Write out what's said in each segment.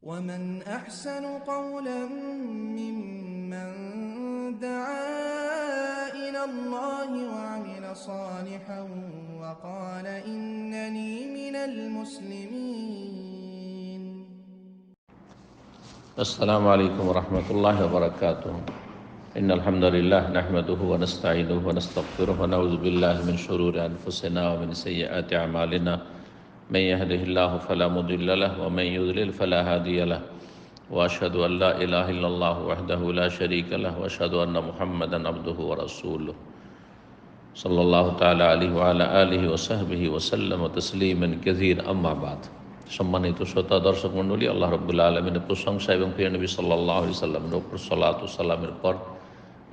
ومن أحسن قولا ممن دعا إلى الله وعمل صالحا وقال إنني من المسلمين. السلام عليكم ورحمة الله وبركاته. إن الحمد لله نحمده ونستعينه ونستغفره ونعوذ بالله من شرور أنفسنا ومن سيئات أعمالنا. من يهده الله فلا مضل له ومن يضلل فلا هادي له واشهد ان لا اله الا الله وحده لا شريك له واشهد ان محمدا عبده ورسوله صلى الله تعالى عليه وعلى اله وصحبه وسلم تسليما كثيرا. اما بعد সম্মানিত শ্রোতা দর্শক মণ্ডলী আল্লাহ রব্বুল্লা আলমিনের প্রশংসা এবং প্রিয় নবী সাল্লাহ আলি সাল্লামের ওপর সাল্লাত সাল্লামের পর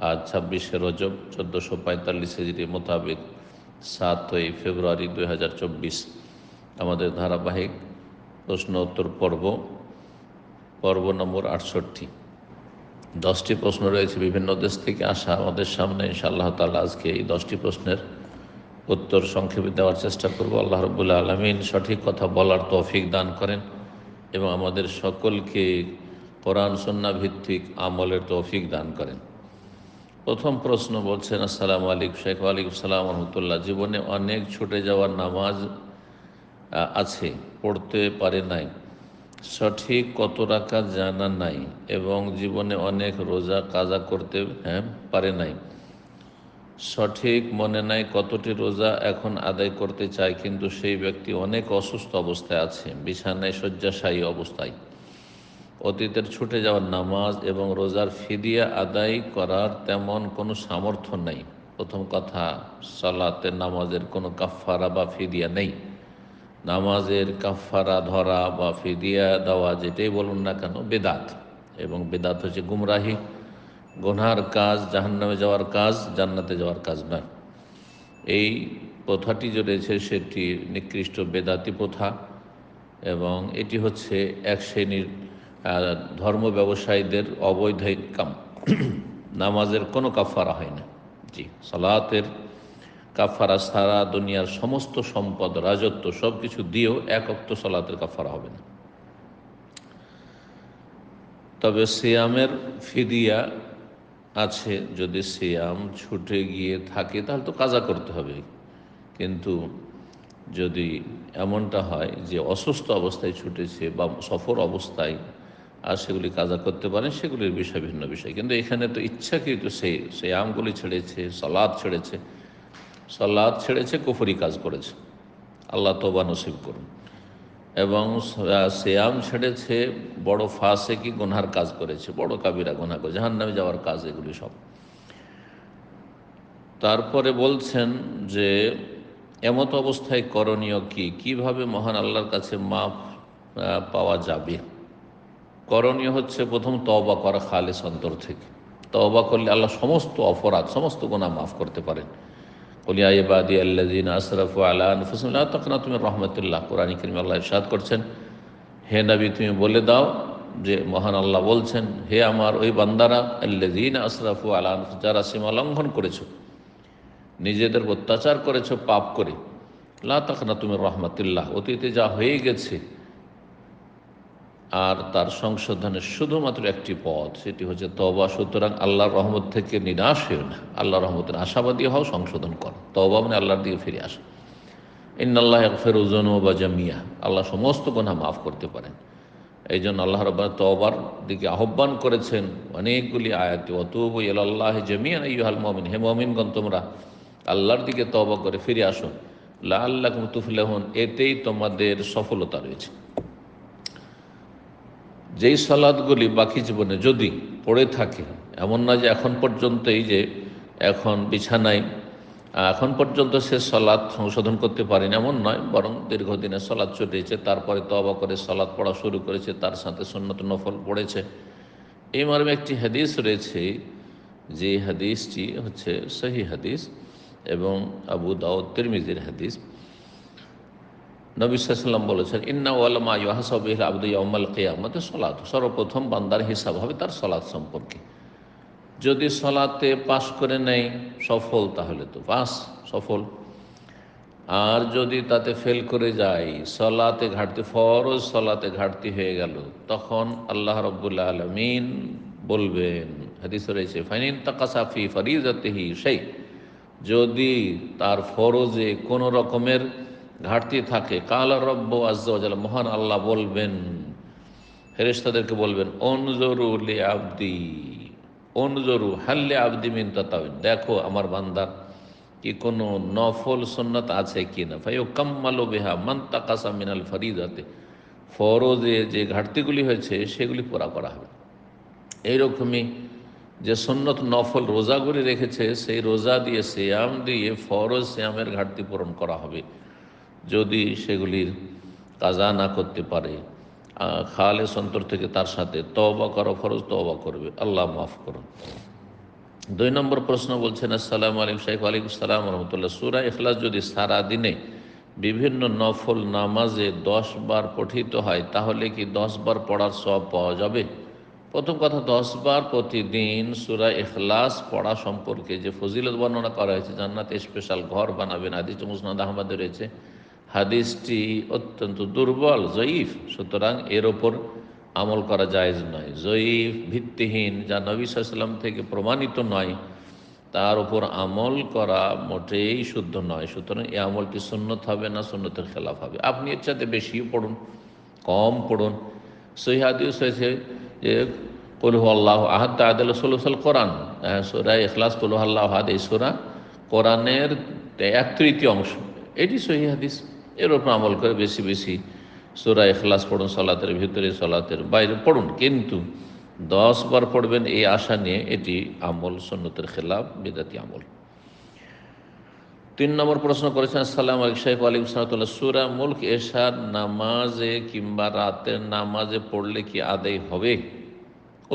আজ ছাব্বিশে রজব চোদ্দোশো পঁয়তাল্লিশ হিজড়ি মোতাবেক সাতই ফেব্রুয়ারি দুই আমাদের ধারাবাহিক প্রশ্ন উত্তর পর্ব পর্ব নম্বর আটষট্টি। দশটি প্রশ্ন রয়েছে বিভিন্ন দেশ থেকে আসা আমাদের সামনে। ইনশাআল্লাহ তালা আজকে এই দশটি প্রশ্নের উত্তর সংক্ষেপে দেওয়ার চেষ্টা করব। আল্লাহ রবুল্লা আলমিন সঠিক কথা বলার তৌফিক দান করেন এবং আমাদের সকলকে কোরআন সন্না ভিত্তিক আমলের তৌফিক দান করেন। প্রথম প্রশ্ন বলছেন, আসসালামু আলাইকুম। শেখ আলাইকুম সালাম। রহমতুল্লাহ। জীবনে অনেক ছুটে যাওয়ার নামাজ আছে, পড়তে পারে নাই। সঠিক কত রাখা জানা নাই এবং জীবনে অনেক রোজা কাজা করতে হ্যাঁ পারে নাই। সঠিক মনে নাই কতটি রোজা এখন আদায় করতে চায়, কিন্তু সেই ব্যক্তি অনেক অসুস্থ অবস্থায় আছে, বিছানায় শয্যাশায়ী অবস্থায়। অতীতের ছুটে যাওয়ার নামাজ এবং রোজার ফিদিয়া আদায় করার তেমন কোনো সামর্থ্য নেই। প্রথম কথা, সালাতের নামাজের কোনো কাফারা বা ফিদিয়া নেই। নামাজের কাফারা ধরা বা ফিদিয়া দেওয়া যেটাই বলুন না কেন, বেদাত। এবং বেদাত হচ্ছে গুমরাহি, গোনার কাজ, জাহান্নামে যাওয়ার কাজ, জান্নাতে যাওয়ার কাজ নয়। এই প্রথাটি যে রয়েছে সেটি নিকৃষ্ট বেদাতি প্রথা এবং এটি হচ্ছে এক শ্রেণির ধর্ম ব্যবসায়ীদের অবৈধ কাম নামাজের কোনো কাফারা হয় না। জি, সালাতের কাফারা সারা দুনিয়ার সমস্ত সম্পদ, রাজত্ব সব কিছু দিয়েও এক অক্ত সালাতের কাফারা হবে না। তবে সিয়ামের ফিদিয়া আছে, যদি সিয়াম ছুটে গিয়ে থাকে, তাহলে তো কাজা করতে হবে। কিন্তু যদি এমনটা হয় যে অসুস্থ অবস্থায় ছুটেছে বা সফর অবস্থায় আর সেগুলি কাজা করতে পারেন, সেগুলির বিষয় ভিন্ন বিষয়। কিন্তু এখানে তো ইচ্ছাকৃত সেই সেই আমগুলি ছেড়েছে সলাদ ছেড়েছে সলাদ ছেড়েছে কুফরি কাজ করেছে। আল্লাহ তোবা নসিব করুন। এবং শ্যাম ছেড়েছে বড় ফাঁসে কি গোনার কাজ করেছে বড় কাবিরা গোনা করে জাহান নামে যাওয়ার কাজ এগুলি সব। তারপরে বলছেন যে এমত অবস্থায় করণীয় কি? কীভাবে মহান আল্লাহর কাছে আহ, পাওয়া যাবে? করণীয় হচ্ছে প্রথম তওবা করা খালেস অন্তর থেকে। তওবা করলে আল্লাহ সমস্ত অপরাধ সমস্ত গোনা মাফ করতে পারেন। তখন তুমি ইরশাদ করছেন, হে নবী, তুমি বলে দাও যে মহান আল্লাহ বলছেন, হে আমার ওই বান্দারা আল্লাদিন আসরাফু আলা আনফুস যারা সীমা লঙ্ঘন করেছ, নিজেদের অত্যাচার করেছ পাপ করে, লা তখন তুমি রহমতুল্লাহ। অতীতে যা হয়ে গেছে আর তার সংশোধনের শুধুমাত্র একটি পথ, সেটি হচ্ছে তবা সুতরাং আল্লাহর রহমত থেকে নিরাশ হয়েও না। আল্লাহ রহমতের আশাবাদী হও, সংশোধন করো। তবা মানে আল্লাহর দিকে ফিরে আসো। ইন্নআল্লাহ ফেরুজন বা জামিয়া। আল্লাহ সমস্ত গুণা মাফ করতে পারেন। এই জন্য আল্লাহ রব্বান তওবার দিকে আহ্বান করেছেন অনেকগুলি আয়াতি। অতুব আল্লাহ জামিয়ান ইহাল মমিন। হে মমিনগণ, তোমরা আল্লাহর দিকে তওবা করে ফিরে আসুন লা আল্লাহ এতেই তোমাদের সফলতা রয়েছে। যেই সালাদগুলি বাকি জীবনে যদি পড়ে থাকে, এমন না যে এখন পর্যন্তই যে এখন বিছানায় এখন পর্যন্ত সে সলাদ সংশোধন করতে পারেনি, এমন নয়, বরং দীর্ঘদিনের সলাদ চটেছে তারপরে তবা করে সলাদ পড়া শুরু করেছে, তার সাথে সন্ন্যত নফল পড়েছে। এই মর্মে একটি হাদিস রয়েছে, যে হাদিসটি হচ্ছে সহি হাদিস এবং আবু দাউদ তিরমিজির হাদিস। নবী সাল্লাম বলেছেন, ইন্না কিয়ামতে সলাত। সর্বপ্রথম বান্দার হিসাব হবে তার সলাৎ সম্পর্কে। যদি সলাতে পাশ করে নেয় সফল, তাহলে তো পাস সফল। আর যদি তাতে ফেল করে যায়, সলাতে ঘাটতি, ফরজ সলাতে ঘাটতি হয়ে গেল, তখন আল্লাহ রব্বুল্লা আলমিন বলবেন, হাদিস রয়েছে ফাইনিন তাকাসাফি ফরিজাতেহি সেই যদি তার ফরজে কোনো রকমের ঘাটতি থাকে। কাল রব্ব আজ্জাল মহান আল্লাহ বলবেন ফেরেস্তাদেরকে বলবেন, অনজরু লে আবদি, অনজরু হাল্লে আবদি মিন তাতাবিন। দেখো আমার বান্দার কি কোনো নফল সন্ন্যত আছে কি না ভাই ও কাম্মালো বেহা মান তাকাসা মিনাল ফরিদাতে। ফরজে যে ঘাটতিগুলি হয়েছে, সেগুলি পুরা করা হবে। এইরকমই যে সন্ন্যত নফল রোজাগুলি রেখেছে, সেই রোজা দিয়ে শ্যাম দিয়ে ফরজ শ্যামের ঘাটতি পূরণ করা হবে। যদি সেগুলির কাজা না করতে পারে খালে সন্তর থেকে তার সাথে তবা করো ফরজ তবা করবে। আল্লাহ মাফ করুন। দুই নম্বর প্রশ্ন বলছেন, আসসালাম আলাইকুম শাইখ আলাইকুম সালাম রহমতুল্লাহ। সুরা এখলাস যদি সারা দিনে বিভিন্ন নফল নামাজে দশ বার পঠিত হয়, তাহলে কি দশ বার পড়ার সব পাওয়া যাবে? প্রথম কথা, দশ বার প্রতিদিন সুরা এখলাস পড়া সম্পর্কে যে ফজিলত বর্ণনা করা হয়েছে, জান্নাতে স্পেশাল ঘর বানাবেন আদিত্য মুসনাদ আহমদে রয়েছে। হাদিসটি অত্যন্ত দুর্বল, জয়ীফ। সুতরাং এর ওপর আমল করা জায়েজ নয়। জয়ীফ ভিত্তিহীন, যা নবী সাল্লাম থেকে প্রমাণিত নয়, তার উপর আমল করা মোটেই শুদ্ধ নয়। সুতরাং এই আমলটি সুন্নত হবে না, সুন্নতের খেলাফ হবে। আপনি এর চাইতে বেশিও পড়ুন, কম পড়ুন। সহি হাদিস হয়েছে যে, কলু আল্লাহ আহাদ আদাল সলুসাল কোরআন। সোরা এখলাস কলু আল্লাহ আহাদ, এই সোরা কোরআনের এক তৃতীয় অংশ এটি সহি হাদিস। এর ওপর আমল করে বেশি বেশি সুরা এখলাস পড়ুন, সলাতের ভিতরে সলাতের বাইরে পড়ুন। কিন্তু দশ বার পড়বেন এই আশা নিয়ে এটি আমল সন্ন্যতের খেলাফ, বেদাতি আমল। তিন নম্বর প্রশ্ন করেছেন, আসসালাম আলিক সাহেব আলিম সালাতুল্লাহ। সুরা মুল্ক এশার নামাজে কিংবা রাতের নামাজে পড়লে কি আদায় হবে?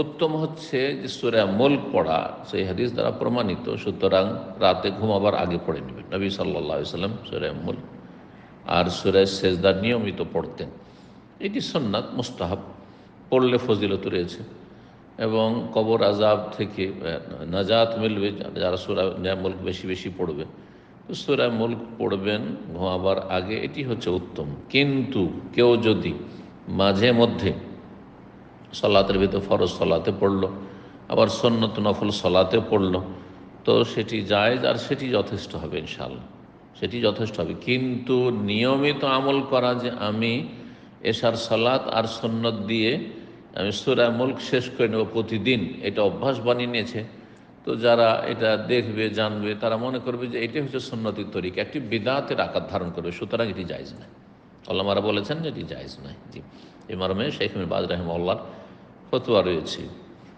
উত্তম হচ্ছে যে সুরা মুল্ক পড়া, সেই হাদিস দ্বারা প্রমাণিত। সুতরাং রাতে ঘুমাবার আগে পড়ে নেবেন। নবী সাল্লাহ সাল্লাম সুরা মুল্ক আর সুরায় সেজদার নিয়মিত পড়তেন। এটি সন্ন্যাত মুস্তাহাব। পড়লে ফজিলত রয়েছে। এবং কবর আজাব থেকে নাজাত মিলবে, যারা সুরা মুল্ক বেশি বেশি পড়বে। তো সুরা মুল্ক পড়বেন, ঘুমাবার আগে এটি হচ্ছে উত্তম। কিন্তু কেউ যদি মাঝে মধ্যে সলাতের ভিতর ফরজ সলাতে পড়ল, আবার সন্ন্যত নফল সলাতে পড়ল, তো সেটি যায় আর সেটি যথেষ্ট হবে ইনশাল্লাহ সেটি যথেষ্ট হবে। কিন্তু নিয়মিত আমল করা যে আমি এশার সালাত আর সন্ন্যত দিয়ে আমি সুরা মুল্ক শেষ করে নেব প্রতিদিন, এটা অভ্যাস বানিয়ে নিয়েছে। তো যারা এটা দেখবে, জানবে, তারা মনে করবে যে এটি হচ্ছে সন্ন্যতির তরিকা। একটি বিদাতের আকার ধারণ করবে, সুতরাং এটি জায়জ নয়। আল্লামারা বলেছেন যে এটি জায়জ নয়। জি। এই মর্মে শেখ বাজ রহমাল্লার ফতুয়া রয়েছে।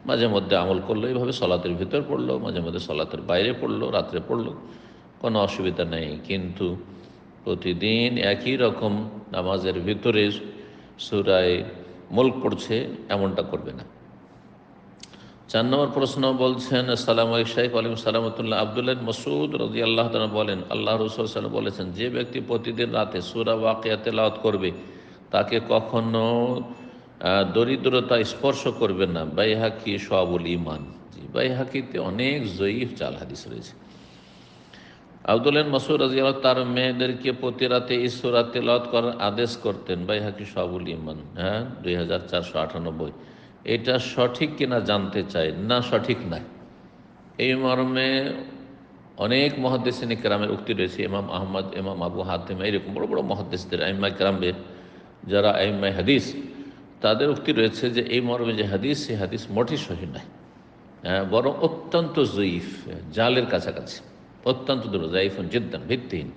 মাঝে মধ্যে আমল করল এইভাবে সলাতের ভিতর পড়ল, মাঝে মধ্যে সলাতের বাইরে পড়ল, রাত্রে পড়ল। কোনো অসুবিধা নেই। কিন্তু প্রতিদিন একই রকম নামাজের ভিতরে সুরায় মুল্ক পড়ছে, এমনটা করবে না। চার নম্বর প্রশ্ন বলছেন সালাম শাইখ আলিম সালামতুল্লাহ আবদুল্লাহ মসুদ রাজি আল্লাহ বলেন, আল্লাহ রসুল বলেছেন, যে ব্যক্তি প্রতিদিন রাতে সুরা ওয়াকিয়াতে লাওয়াত করবে, তাকে কখনো দরিদ্রতা স্পর্শ করবে না। বাইহাকি সবুল ইমান বাইহাকিতে অনেক জয়ীফ চাল হাদিস রয়েছে। আবদুল্লাহ মসুর রাজিয়াল তার মেয়েদেরকে প্রতি রাতে ঈশ্বরা তেলত করার আদেশ করতেন। বাইহাকি সবুল ইমান? হ্যাঁ দুই হাজার চারশো আটানব্বই। এটা সঠিক কিনা জানতে চাই? না, সঠিক নাই এই মর্মে অনেক মহাদ্দেশিনী কেরামের উক্তি রয়েছে। ইমাম আহমদ, ইমাম আবু হাতিম, এইরকম বড় বড় মহাদ্দেশদের আইম্মা কেরামবে যারা আইম্মাই হাদিস, তাদের উক্তি রয়েছে যে এই মর্মে যে হাদিস, সেই হাদিস মোটেই সহি নয়। বরং অত্যন্ত জয়ীফ, জালের কাছাকাছি। অত্যন্ত দূর জিদ্দান, ভিত্তিহীন।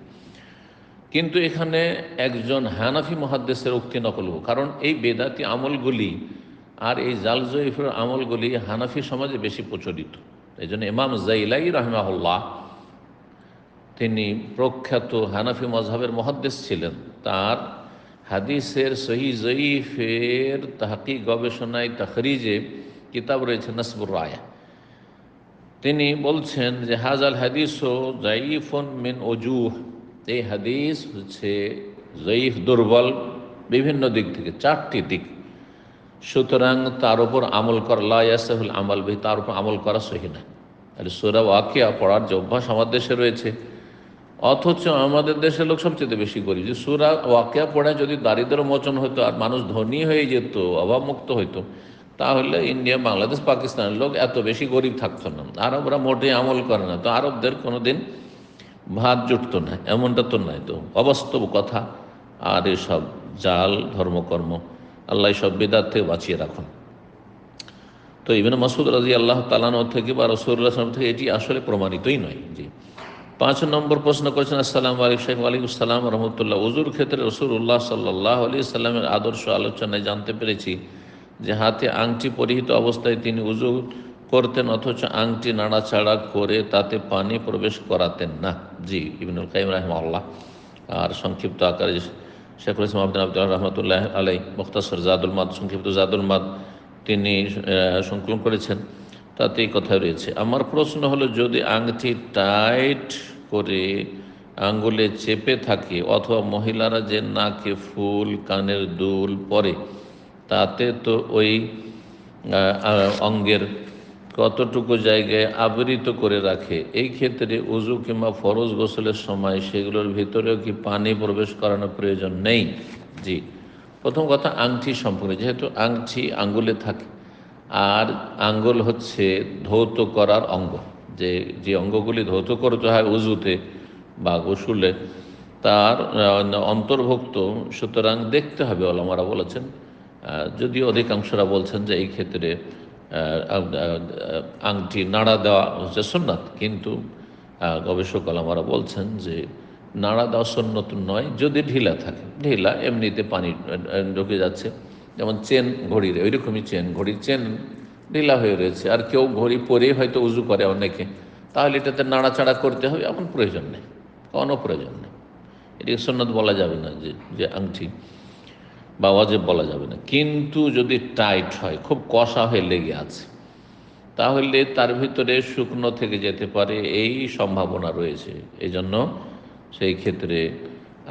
কিন্তু এখানে একজন হানাফি মহাদ্দেশের উক্তি নকল কারণ এই বেদাতি আমলগুলি আর এই জাল জয়ীফের আমলগুলি হানাফি সমাজে বেশি প্রচলিত। এই জন্য ইমাম জাইলাই রহমাহুল্লাহ, তিনি প্রখ্যাত হানাফি মজহাবের মহাদ্দেশ ছিলেন। তার হাদিসের সহি জয়ীফের তাহাকি গবেষণায়, তাখরিজে কিতাব রয়েছে নসবুর রায়া। তিনি বলছেন যে, হাজাল হাদিস ও জাইফন মিন অজুহ এই হাদিস হচ্ছে জয়ীফ দুর্বল, বিভিন্ন দিক থেকে, চারটি দিক। সুতরাং তার উপর আমল করা লায়াসহুল আমল ভাই তার উপর আমল করা সহি না। তাহলে সোরা ওয়াকিয়া পড়ার যে অভ্যাস আমার দেশে রয়েছে, অথচ আমাদের দেশের লোক সবচেয়ে বেশি গরিব। যে সুরা ওয়াকিয়া পড়ে যদি দারিদ্র মোচন হতো আর মানুষ ধনী হয়ে যেত, অভাবমুক্ত হইতো তাহলে ইন্ডিয়া, বাংলাদেশ, পাকিস্তানের লোক এত বেশি গরিব থাকতো না। আরবরা মোটেই আমল করে না। তো আরবদের কোনো দিন ভাত জুটতো না, এমনটা তো নাই তো। অবাস্তব কথা। আর এসব জাল, ধর্মকর্ম, আল্লাহ সব বেদার থেকে বাঁচিয়ে রাখুন। তো ইবেন মাসুদ রাজি আল্লাহ তালানো থেকে বা রসুল্লাহ থেকে এটি আসলে প্রমাণিতই নয় জি পাঁচ নম্বর প্রশ্ন করেছেন, আসসালাম আলিক সাহেব আলিকুসালাম রহমতুল্লাহ। উজুর ক্ষেত্রে রসুল্লাহ সাল্লাহ আলি সাল্লামের আদর্শ আলোচনায় জানতে পেরেছি যে হাতে আংটি পরিহিত অবস্থায় তিনি উজু করতেন, অথচ আংটি নাড়াচাড়া করে তাতে পানি প্রবেশ করাতেন না। জি, ইবিনুল কাইম রাহমাল্লাহ আর সংক্ষিপ্ত আকারে শেখুল ইসলাম আব্দুল আব্দুল রহমতুল্লাহ আলাই মুখতাসর জাদুল মাদ, সংক্ষিপ্ত জাদুল মাদ তিনি সংকলন করেছেন। তাতে এই কথা রয়েছে। আমার প্রশ্ন হলো, যদি আংটি টাইট করে আঙ্গুলে চেপে থাকে, অথবা মহিলারা যে নাকে ফুল, কানের দুল পরে তাতে তো ওই অঙ্গের কতটুকু জায়গায় আবৃত করে রাখে। এই ক্ষেত্রে উজু কিংবা ফরজ গোসলের সময় সেগুলোর ভিতরেও কি পানি প্রবেশ করানোর প্রয়োজন? নেই। জি। প্রথম কথা আংটি সম্পর্কে। যেহেতু আংটি আঙ্গুলে থাকে, আর আঙ্গুল হচ্ছে ধৌত করার অঙ্গ। যে যে অঙ্গগুলি ধৌত করতে হয় উজুতে বা গোসুলে, তার অন্তর্ভুক্ত। সুতরাং দেখতে হবে, ওলামারা বলেছেন। যদিও অধিকাংশরা বলছেন যে এই ক্ষেত্রে আংটি নাড়া দেওয়া হচ্ছে সন্ন্যত কিন্তু গবেষক আলামারা বলছেন যে নাড়া দেওয়া সন্ন্যত নয়, যদি ঢিলা থাকে। ঢিলা এমনিতে পানি ঢুকে যাচ্ছে, যেমন চেন ঘড়ির, ওইরকমই চেন ঘড়ির, চেন ঢিলা হয়ে রয়েছে। আর কেউ ঘড়ি পরেই হয়তো উজু করে অনেকে, তাহলে এটাতে নাড়াচাড়া করতে হবে, এমন প্রয়োজন নেই, কোনো প্রয়োজন নেই। এটিকে সন্ন্যত বলা যাবে না যে যে আংটি বা অজেব বলা যাবে না। কিন্তু যদি টাইট হয়, খুব কষা হয়ে লেগে আছে, তাহলে তার ভিতরে শুকনো থেকে যেতে পারে এই সম্ভাবনা রয়েছে। এই জন্য সেই ক্ষেত্রে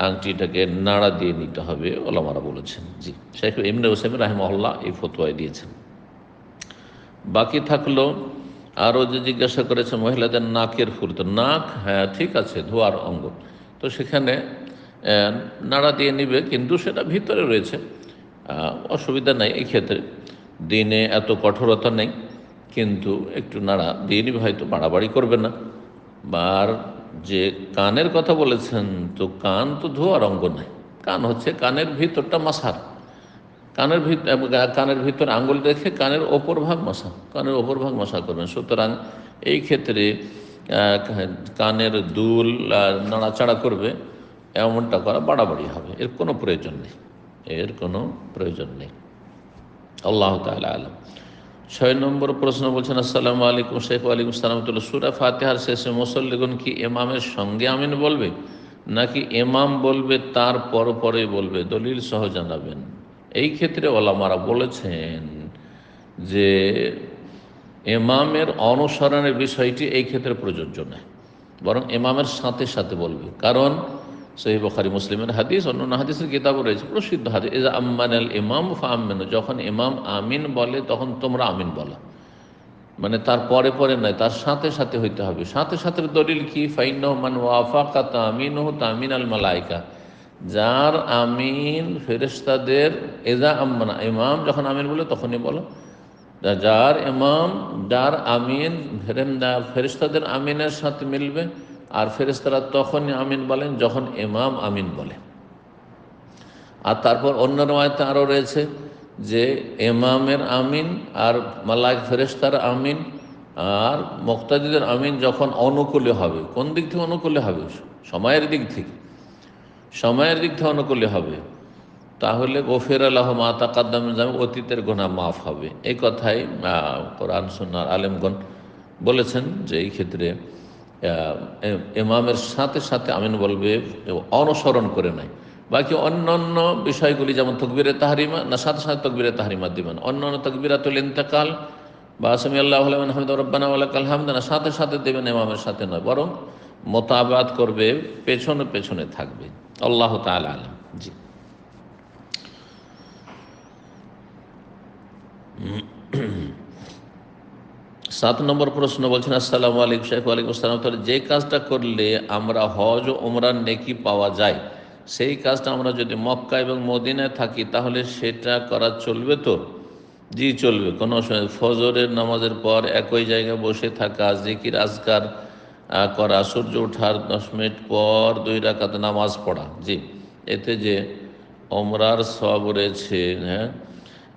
আংটিটাকে নাড়া দিয়ে নিতে হবে, ওলামারা বলেছেন। জি, শেখ ইমনে হোসেন রাহেমহল্লা এই ফতোয়ায় দিয়েছেন। বাকি থাকল, আরও যে জিজ্ঞাসা করেছে মহিলাদের নাকের ফুল তো নাক হ্যাঁ ঠিক আছে, ধোয়ার অঙ্গ। তো সেখানে নাড়া দিয়ে নিবে, কিন্তু সেটা ভিতরে রয়েছে। অসুবিধা নাই ক্ষেত্রে। দিনে এত কঠোরতা নেই, কিন্তু একটু নাড়া দিয়ে নিবে, হয়তো বাড়াবাড়ি করবে না। আর যে কানের কথা বলেছেন, তো কান তো ধোয়ার অঙ্গ নাই কান হচ্ছে কানের ভিতরটা মাসার কানের ভিতর কানের ভিতর আঙ্গুল রেখে কানের ওপর ভাগ মশা, কানের ওপর ভাগ মশা করবেন। সুতরাং এই ক্ষেত্রে কানের দুল নাড়াচাড়া করবে এমনটা করা বাড়াবাড়ি হবে। এর কোনো প্রয়োজন নেই। এর কোনো প্রয়োজন নেই। আল্লাহ তালা আলম। ছয় নম্বর প্রশ্ন বলছেন, আসসালামু আলাইকুম শেখ আলিকুম সালামতুল্লাহ সুরা ফাতেহার শেষে মুসল্লিগুন কি এমামের সঙ্গে আমিন বলবে? নাকি এমাম বলবে, তার পর পরে বলবে? দলিল সহ জানাবেন। এই ক্ষেত্রে ওলামারা বলেছেন যে এমামের অনুসরণের বিষয়টি এই ক্ষেত্রে প্রযোজ্য নয়। বরং এমামের সাথে সাথে বলবে। কারণ সহি বখারি মুসলিমের হাদিস অন্য হাদিসের কিতাবও রয়েছে, প্রসিদ্ধ হাদিস। এজা আম্মান আল ইমাম ফামেন যখন ইমাম আমিন বলে, তখন তোমরা আমিন বলো। মানে তার পরে পরে নয়, তার সাথে সাথে হইতে হবে। সাথে সাথে দলিল কি? ফাইন মান ওয়াফাকা তামিন ও তামিন আল মালাইকা। যার আমিন ফেরেস্তাদের এজা আম্মানা ইমাম যখন আমিন বলে, তখনই বলো। যার ইমাম, যার আমিন ফেরেস্তাদের আমিনের সাথে মিলবে আর ফেরেস্তারা তখনই আমিন বলেন, যখন ইমাম আমিন বলে। আর তারপর অন্য রয়েতে আরও রয়েছে যে এমামের আমিন আর মালাক ফেরেস্তার আমিন আর মোক্তাদিদের আমিন যখন অনুকূলে হবে, কোন দিক থেকে অনুকূলে হবে? সময়ের দিক থেকে। সময়ের দিক থেকে অনুকূলে হবে। তাহলে গফির আল্লাহ মা তাকাদ্দাম যাবে অতীতের গোনা মাফ হবে। এই কথাই কোরআন সুন্নার আলেমগণ বলেছেন যে, এই ক্ষেত্রে ইমামের সাথে সাথে আমিন বলবে অনুসরণ করে নাই। বাকি অন্য অন্য বিষয়গুলি, যেমন তকবিরে তাহারিমা, না সাথে সাথে তকবিরে তাহারিমা দিবেন। অন্য অন্য তকবিরাতুল ইন্তেকাল, বা আসামি আল্লাহ হামিদ রব্বানা সাথে সাথে দেবেন এমামের সাথে নয়, বরং মোতাবাদ করবে, পেছনে পেছনে থাকবে। আল্লাহ তাল আলম। জি। সাত নম্বর প্রশ্ন বলছেন, আসসালামু আলাইকুম শেখ ওয়ালাইকুম আসসালাম। তাহলে যে কাজটা করলে আমরা হজ ও ওমরার নেকি পাওয়া যায়, সেই কাজটা আমরা যদি মক্কা এবং মদিনায় থাকি, তাহলে সেটা করা চলবে তো? জি, চলবে। কোনো অসুবিধা ফজরের নামাজের পর একই জায়গায় বসে থাকা, জিকির, আজকার করা, সূর্য ওঠার দশ মিনিট পর দুই রাকাত নামাজ পড়া। জি, এতে যে ওমরার সব রয়েছে হ্যাঁ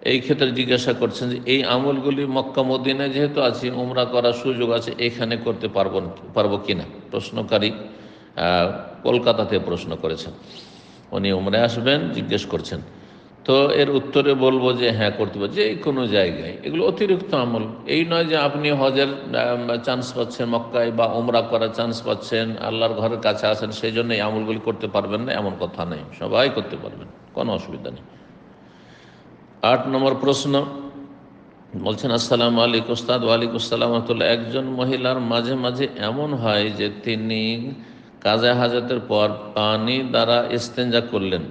এই ক্ষেত্রে জিজ্ঞাসা করছেন যে এই আমলগুলি মক্কা মদিনায় যেহেতু আছে, উমরা করার সুযোগ আছে, এখানে করতে পারব পারব কি না প্রশ্নকারী কলকাতাতে প্রশ্ন করেছেন। উনি উমরায় আসবেন, জিজ্ঞেস করছেন। তো এর উত্তরে বলব যে হ্যাঁ করতে পারব। যে কোনো জায়গায়, এগুলো অতিরিক্ত আমল। এই নয় যে আপনি হজের চান্স পাচ্ছেন মক্কায় বা উমরা করার চান্স পাচ্ছেন, আল্লাহর ঘরের কাছে আসেন সেই জন্য এই আমলগুলি করতে পারবেন না, এমন কথা নেই। সবাই করতে পারবেন, কোনো অসুবিধা নেই। আট নম্বর প্রশ্ন। বলছেন, আসসালাম আলিক উস্তাদ ওয়ালিক আসসালাম। একজন মহিলার মাঝে মাঝে এমন হয় যে তিনি কাজা হাজাতের পর পানি দ্বারা ইস্তেঞ্জা করলেন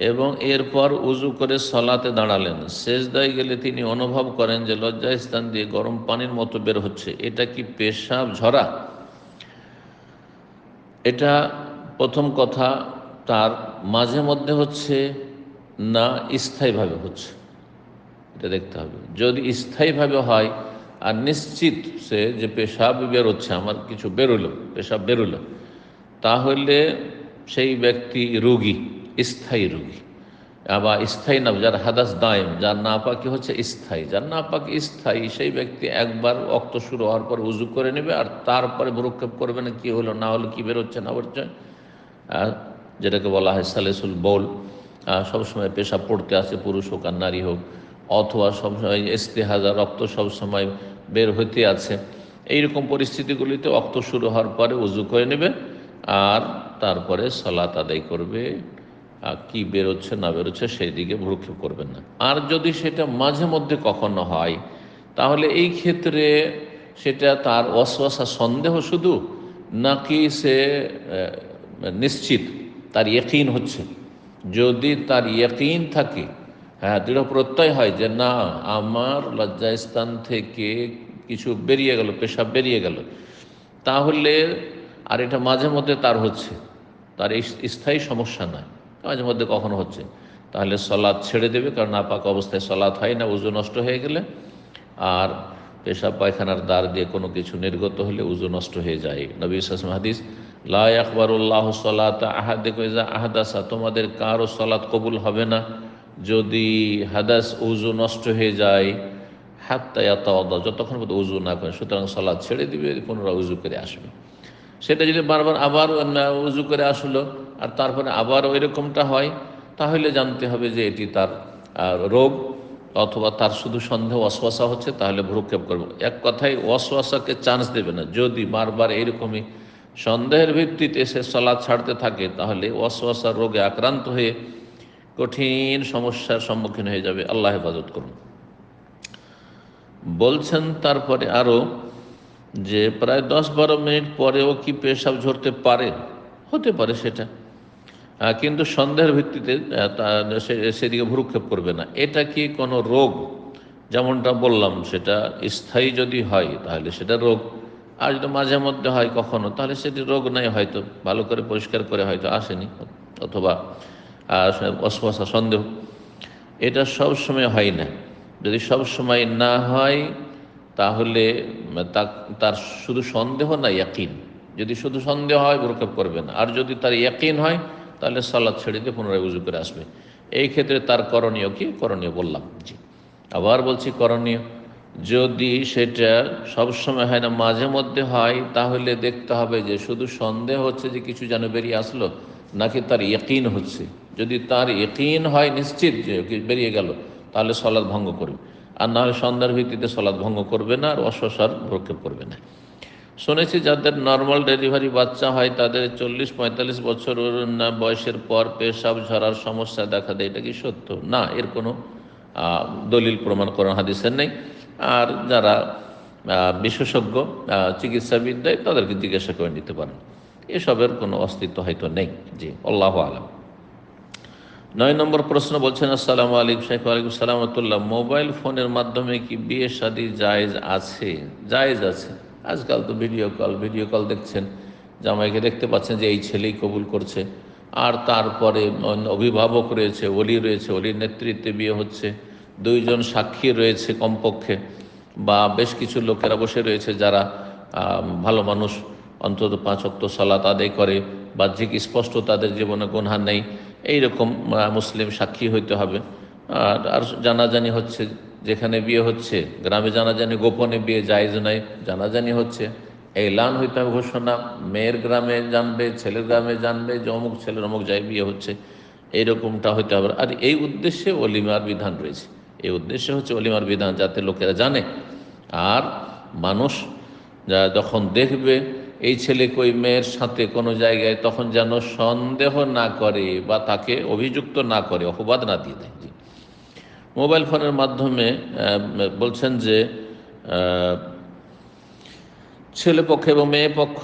এবং এরপর উজু করে সলাতে দাঁড়ালেন। শেষদায় গেলে তিনি অনুভব করেন যে লজ্জা স্থান দিয়ে গরম পানির মতো বের হচ্ছে। এটা কি পেশাব ঝরা? এটা প্রথম কথা, তার মাঝে মধ্যে হচ্ছে না, স্থায়ীভাবে হচ্ছে। এটা দেখতে হবে। যদি স্থায়ীভাবে হয়, আর নিশ্চিত সে যে পেশাব বেরোচ্ছে আমার কিছু বেরোলো পেশাব বেরোলো তাহলে সেই ব্যক্তি রোগী, স্থায়ী রোগী। আবার স্থায়ী না, যার হাদাস দায়ম, যার না পাকি হচ্ছে স্থায়ী। যার না পাকি স্থায়ী, সেই ব্যক্তি একবার অক্ত শুরু হওয়ার পর উজু করে নেবে, আর তারপরে ভ্রুক্ষেপ করবে না কী হলো না হলো কী বেরোচ্ছে না বেরোচ্ছে যেটাকে বলা হয় সালেসুল বল সবসময় পেশাব পড়তে আসে, পুরুষ হোক আর নারী হোক। অথবা সবসময় ইস্তেহাজা, রক্ত সবসময় বের হতে আছে। এইরকম পরিস্থিতিগুলিতে রক্ত শুরু হওয়ার পরে উজু করে নেবে আর তারপরে সলাত আদায় করবে। আর কি বেরোচ্ছে, না বেরোচ্ছে সেই দিকে ভ্রুক্ষেপ করবেন না। আর যদি সেটা মাঝে মধ্যে কখনো হয়, তাহলে এই ক্ষেত্রে সেটা তার অশ্বাসা সন্দেহ শুধু, নাকি সে নিশ্চিত, তার ইয়কিন হচ্ছে। যদি তার ইয়কিন থাকে হ্যাঁ দৃঢ় প্রত্যয় হয় যে না, আমার লজ্জাস্থান থেকে কিছু বেরিয়ে গেল, পেশাব বেরিয়ে গেল। তাহলে আর এটা মাঝে মধ্যে তার হচ্ছে। তার স্থায়ী সমস্যা নয় মাঝে মধ্যে কখনো হচ্ছে। তাহলে সলাদ ছেড়ে দেবে, কারণ নাপাক অবস্থায় সলাদ হয় না, উজু নষ্ট হয়ে গেলে। আর পেশাব, পায়খানার দ্বার দিয়ে কোনো কিছু নির্গত হলে উজু নষ্ট হয়ে যায়। নবী ইসলাম হাদিস, লা আকবরুল্লাহ সলাত আহাদে আহাদাসা তোমাদের কারও সলাৎ কবুল হবে না। যদি হাদাস উজু নষ্ট হয়ে যায়, হাত্তা ইয়াতাওয়াদা, যতক্ষণ পর্যন্ত উজু না করে সুতরাং সলাদ ছেড়ে দিবে, পুনরায় উজু করে আসবে। সেটা যদি বারবার আবার উজু করে আসলো, আর তারপরে আবার ওই রকমটা হয়, তাহলে জানতে হবে যে এটি তার রোগ, অথবা তার শুধু সন্দেহ অশ্বাসা হচ্ছে, তাহলে ভ্রুক্ষেপ করব। এক কথায় অশ্বাসাকে চান্স দেবে না। যদি বারবার এইরকমই সন্দেহের ভিত্তিতে সে সলাদ ছাড়তে থাকে, তাহলে অশ্বাসার রোগে আক্রান্ত হয়ে কঠিন সমস্যার সম্মুখীন হয়ে যাবে। আল্লাহ হেফাজত করুন। বলছেন তারপরে আরও যে প্রায় দশ বারো মিনিট পরেও কি পেশাব ঝরতে পারে? হতে পারে সেটা। কিন্তু সন্দেহের ভিত্তিতে সেদিকে ভ্রুক্ষেপ করবে না। এটা কি কোনো রোগ? যেমনটা বললাম, সেটা স্থায়ী যদি হয়, তাহলে সেটা রোগ। আর যদি মাঝে মধ্যে হয় কখনো, তাহলে সেটি রোগ নাই হয়তো। ভালো করে পরিষ্কার করে হয়তো আসেনি, অথবা অস্পশা সন্দেহ। এটা সব সময় হয় না। যদি সব সময় না হয়, তাহলে তার শুধু সন্দেহ না ইয়াকিন। যদি শুধু সন্দেহ হয় করবে না। আর যদি তার ইয়াকিন হয়, তাহলে সালাদ ছেড়ে দিয়ে পুনরায় উজু করে আসবে। এই ক্ষেত্রে তার করণীয় কি? করণীয় বললাম, জি। আবার বলছি করণীয়, যদি সেটা সবসময় হয় না, মাঝে মধ্যে হয়, তাহলে দেখতে হবে যে শুধু সন্দেহ হচ্ছে যে কিছু যেন বেরিয়ে আসলো, নাকি তার ইয়কিন হচ্ছে। যদি তার ইয়কিন হয় নিশ্চিত যে বেরিয়ে গেল, তাহলে সলাদ ভঙ্গ করবে। আর না হলে সন্ধ্যার ভিত্তিতে সলাদ ভঙ্গ করবে না আর অশ্বসার ভ্রক্ষেপ করবে না। শুনেছি যাদের নর্মাল ডেলিভারি বাচ্চা হয়, তাদের চল্লিশ পঁয়তাল্লিশ বছর বয়সের পর পেশাব ঝরার সমস্যা দেখা দেয়, এটা কি সত্য? না, এর কোনো দলিল প্রমাণ করেন হাদিসের নেই। আর যারা বিশেষজ্ঞ চিকিৎসাবিদ্যায় তাদেরকে জিজ্ঞাসা করে নিতে পারেন। এসবের কোনো অস্তিত্ব হয়তো নেই। জি, আল্লাহ আলম। নয় নম্বর প্রশ্ন বলছেন, আসসালামু আলাইকুম শেখ ওয়ালাইকুম সালামতুল্লাহ মোবাইল ফোনের মাধ্যমে কি বিয়ে শাদী জায়েজ আছে? জায়েজ আছে। আজকাল তো ভিডিও কল ভিডিও কল দেখছেন। জামাইকে দেখতে পাচ্ছেন যে এই ছেলেই কবুল করছে। আর তারপরে অভিভাবক রয়েছে অলি রয়েছে অলির নেতৃত্বে বিয়ে হচ্ছে। দুইজন সাক্ষী রয়েছে কমপক্ষে। বা বেশ কিছু লোকেরা বসে রয়েছে যারা ভালো মানুষ। অন্তত পাঁচ অক্ত সালাত আদায় করে। বাহ্যিক স্পষ্ট তাদের জীবনে গুনহার নেই। এইরকম মুসলিম সাক্ষী হইতে হবে। আর জানাজানি হচ্ছে, যেখানে বিয়ে হচ্ছে, গ্রামে জানাজানি, গোপনে বিয়ে জায়জ নাই, জানাজানি হচ্ছে। এই এলান হইতে হবে ঘোষণা, মেয়ের গ্রামে জানবে, ছেলের গ্রামে জানবে যে অমুক ছেলের অমুক যায় বিয়ে হচ্ছে। এইরকমটা হইতে হবে। আর এই উদ্দেশ্যে অলিমার বিধান রয়েছে। এই উদ্দেশ্য হচ্ছে অলিমার বিধান, যাতে লোকেরা জানে। আর মানুষ যা যখন দেখবে এই ছেলে কই মেয়ের সাথে কোনো জায়গায় তখন যেন সন্দেহ না করে বা তাকে অভিযুক্ত না করে, অপবাদ না দিয়ে দেয়। মোবাইল ফোনের মাধ্যমে বলছেন যে ছেলে পক্ষ এবং মেয়ে পক্ষ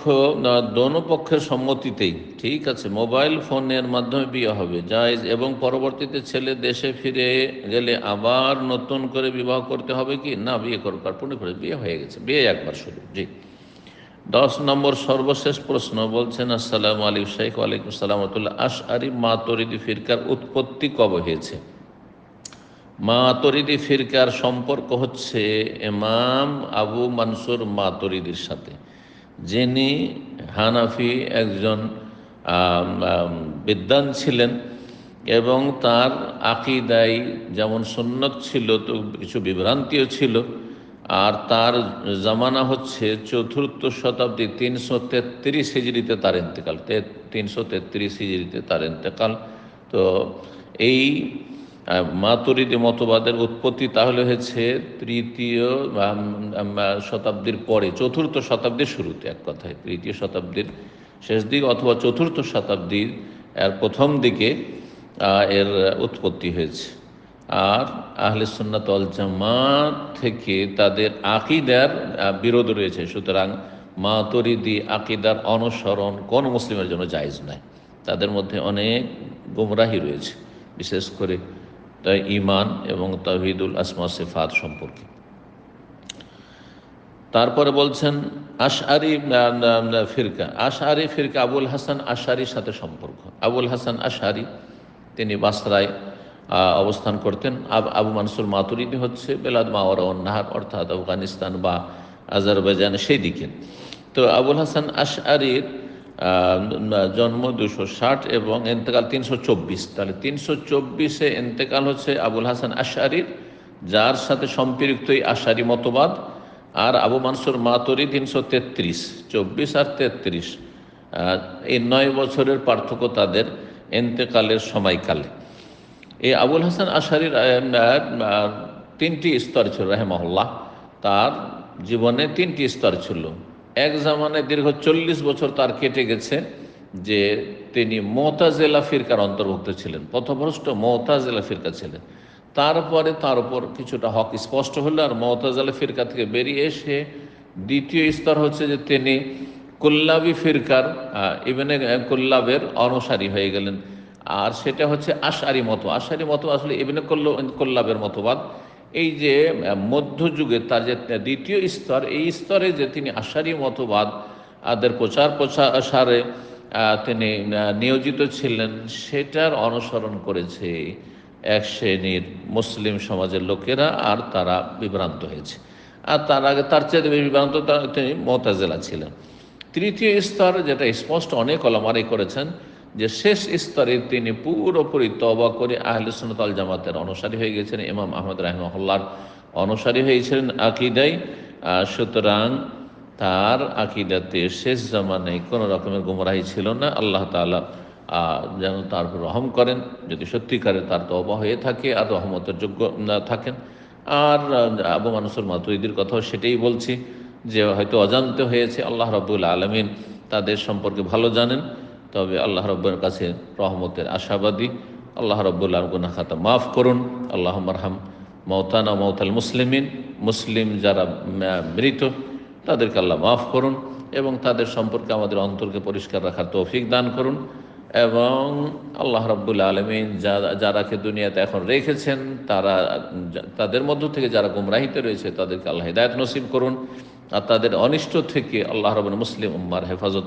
দোনো পক্ষের সম্মতিতেই, ঠিক আছে, মোবাইল ফোনের মাধ্যমে বিয়ে হবে। জায়জ, এবং পরবর্তীতে ছেলে দেশে ফিরে গেলে আবার নতুন করে বিবাহ করতে হবে কি? না, বিয়ে করবার পুনে করে, বিয়ে হয়ে গেছে, বিয়ে একবার শুরু, জি। দশ নম্বর সর্বশেষ প্রশ্ন বলছেন, আসসালাম আলাইকুম শেখ ওয়ালাইকুম সালামতুল্লাহ আশ আরি মাতরিদি ফিরকার উৎপত্তি কবে হয়েছে? মাতরিদি ফিরকার সম্পর্ক হচ্ছে এমাম আবু মানসুর মাতরিদির সাথে, যিনি হানাফি একজন বিদ্বান ছিলেন এবং তার আকিদাই যেমন সুন্নত ছিল, তো কিছু বিভ্রান্তিও ছিল। আর তার জামানা হচ্ছে চতুর্থ শতাব্দী তিনশো তেত্রিশ হিজড়িতে তার ইন্তেকাল। তিনশো তেত্রিশ হিজড়িতে তার ইন্তেকাল। তো এই মাতুরিদি মতবাদের উৎপত্তি তাহলে হয়েছে তৃতীয় শতাব্দীর পরে, চতুর্থ শতাব্দীর শুরুতে এক কথায়, তৃতীয় শতাব্দীর শেষ দিক অথবা চতুর্থ শতাব্দীর, এর প্রথম দিকে এর উৎপত্তি হয়েছে। আর আহলে সুন্নাত অল জামাত থেকে তাদের আকিদার বিরোধ রয়েছে। সুতরাং মা মাতরিদি আকিদার অনুসরণ কোন মুসলিমের জন্য জায়েজ নয়। তাদের মধ্যে অনেক গুমরাহি রয়েছে বিশেষ করে তাই ইমান এবং তাহিদুল আসমা সেফাত সম্পর্কে। তারপরে বলছেন আহ, ফিরকা। আশআরি ফিরকা আবুল হাসান আশারির সাথে সম্পর্ক। আবুল হাসান আশারি তিনি বাসরায় অবস্থান করতেন। আব- মানসুর মাতুরিদি হচ্ছে বেলাদ মাওয়ারা নাহার অর্থাৎ আফগানিস্তান বা আজারবাইজান সেই দিকে। তো আবুল হাসান আশআরির আহ, জন্ম দুশো ষাট এবং এন্তেকাল তিনশো চব্বিশ। তাহলে তিনশো চব্বিশে এন্তেকাল হচ্ছে আবুল হাসান আশারির যার সাথে সম্পৃক্ত এই আশারি মতবাদ। আর আবু মানসুর মাতরি তিনশো তেত্রিশ চব্বিশ আর তেত্রিশ। এই নয় বছরের পার্থক্য তাদের এন্তেকালের সময়কালে। এই আবুল হাসান আশারির তিনটি স্তর ছিল রাহেমহল্লা তার জীবনে তিনটি স্তর ছিল। এক জামানে দীর্ঘ চল্লিশ বছর তার কেটে গেছে, যে তিনি মোতাজেলা ফিরকার অন্তর্ভুক্ত ছিলেন। পথভ্রষ্ট মোতাজেলা ফিরকা ছিলেন। তারপরে তার উপর কিছুটা হক স্পষ্ট হলো আর মোতাজেলা ফিরকা থেকে বেরিয়ে এসে দ্বিতীয় স্তর হচ্ছে যে তিনি কুল্লাবি ফিরকার ইবেনে কুল্লাবের অনুসারী হয়ে গেলেন। আর সেটা হচ্ছে আশারি মতো আশারি মতো আসলে ইবনে কল্ল- কল্লাবের মতবাদ। এই যে মধ্যযুগে তার যে দ্বিতীয় স্তর, এই স্তরে যে তিনি আশারি মতবাদ আদের প্রচার প্রসারে তিনি নিয়োজিত ছিলেন, সেটার অনুসরণ করেছে এক শ্রেণির মুসলিম সমাজের লোকেরা আর তারা বিভ্রান্ত হয়েছে। আর তার আগে, তার চেয়ে বিভ্রান্ত তিনি মোতাজেলা ছিলেন। তৃতীয় স্তর, যেটা স্পষ্ট অনেক অলমারি করেছেন যে শেষ স্তরে তিনি পুরোপুরি তবা করে আহলে সুনতাল জামাতের অনুসারী হয়ে গেছেন ইমাম আহমদ রাহমহল্লার অনুসারী হয়েছিলেন আকিদাই সুতরাং তার আকিদাতে শেষ জামানায় কোনো রকমের গুমরাহি ছিল না। আল্লাহ আহ, যেন তার রহম করেন। যদি সত্যিকারে তার তবা হয়ে থাকে আর রহমতের যোগ্য থাকেন। আর আবু মানুষের মাতুইদির কথাও সেটাই বলছি যে হয়তো অজান্তে হয়েছে। আল্লাহ রব্বুল আলমিন তাদের সম্পর্কে ভালো জানেন। তবে আল্লাহ রব্বের কাছে রহমতের আশাবাদী। আল্লাহ রব্বুল আলম গুনা খাতা মাফ করুন। আল্লাহ মারহাম মৌতানা মৌতাল মুসলিমিন। মুসলিম যারা মৃত, তাদেরকে আল্লাহ মাফ করুন এবং তাদের সম্পর্কে আমাদের অন্তরকে পরিষ্কার রাখার তৌফিক দান করুন এবং আল্লাহ রব্বুল আলমিন যারাকে দুনিয়াতে এখন রেখেছেন, তারা তাদের মধ্য থেকে যারা গুমরাহিতে রয়েছে, তাদেরকে আল্লাহ হিদায়ত নসিব করুন। আর তাদের অনিষ্ট থেকে আল্লাহ রব মুসলিম উম্মার হেফাজত